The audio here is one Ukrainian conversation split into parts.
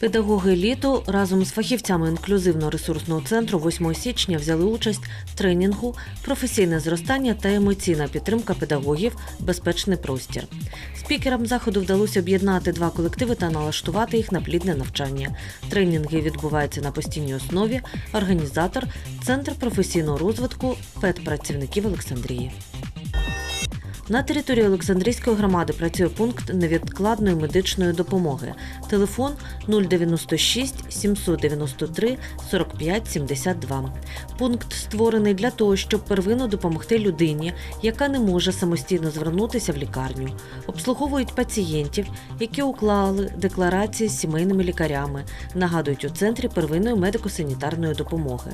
Педагоги літу разом з фахівцями інклюзивно-ресурсного центру 8 січня взяли участь в тренінгу Професійне зростання та емоційна підтримка педагогів Безпечний простір. Спікерам заходу вдалося об'єднати два колективи та налаштувати їх на плідне навчання. Тренінги відбуваються на постійній основі. Організатор Центр професійного розвитку педпрацівників Олександрії. На території Олександрійської громади працює пункт невідкладної медичної допомоги. Телефон 096 793 45 72. Пункт створений для того, щоб первинно допомогти людині, яка не може самостійно звернутися в лікарню. Обслуговують пацієнтів, які уклали декларації з сімейними лікарями. Нагадують у центрі первинної медико-санітарної допомоги.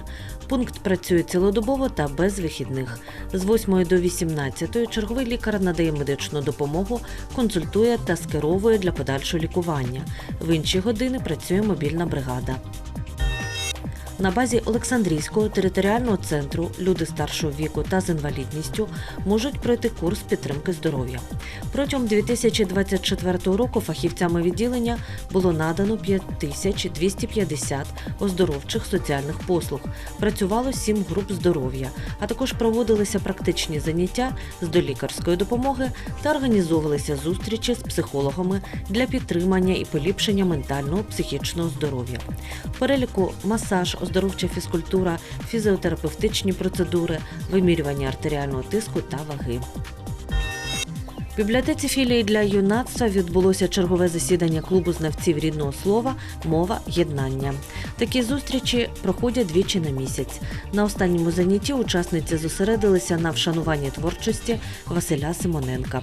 Пункт працює цілодобово та без вихідних. З 8 до 18 черговий лікар надає медичну допомогу, консультує та скеровує для подальшого лікування. В інші години працює мобільна бригада. На базі Олександрійського територіального центру люди старшого віку та з інвалідністю можуть пройти курс підтримки здоров'я. Протягом 2024 року фахівцями відділення було надано 5250 оздоровчих соціальних послуг. Працювало 7 груп здоров'я, а також проводилися практичні заняття з долікарської допомоги та організовувалися зустрічі з психологами для підтримання і поліпшення ментального психічного здоров'я. Переліку масаж, оздоровча фізкультура, фізіотерапевтичні процедури, вимірювання артеріального тиску та ваги. В бібліотеці філії для юнацтва відбулося чергове засідання клубу знавців рідного слова Мова єднання. Такі зустрічі проходять двічі на місяць. На останньому занятті учасниці зосередилися на вшануванні творчості Василя Симоненка.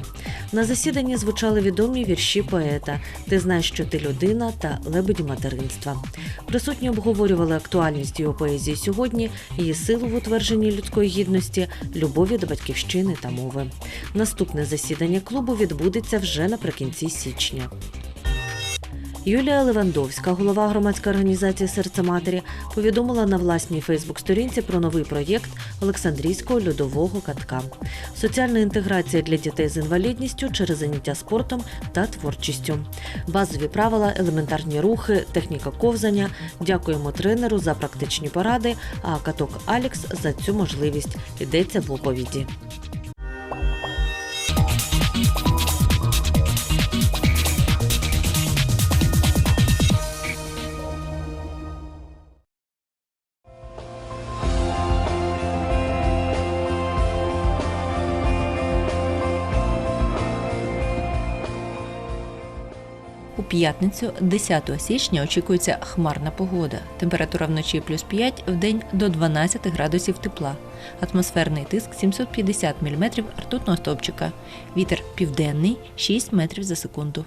На засіданні звучали відомі вірші поета Ти знаєш, що ти людина та лебеді материнства. Присутні обговорювали актуальність його поезії сьогодні, її силу в утвердженні людської гідності, любові до батьківщини та мови. Наступне засідання клубу відбудеться вже наприкінці січня. Юлія Левандовська, голова громадської організації Серце матері, повідомила на власній Фейсбук-сторінці про новий проєкт Олександрійського льодового катка. Соціальна інтеграція для дітей з інвалідністю через заняття спортом та творчістю. Базові правила, елементарні рухи, техніка ковзання. Дякуємо тренеру за практичні поради, а каток Алікс за цю можливість. Йдеться в оповіді. У п'ятницю, 10 січня, очікується хмарна погода. Температура вночі плюс 5, в день до 12 градусів тепла. Атмосферний тиск 750 мм ртутного стовпчика. Вітер південний 6 метрів за секунду.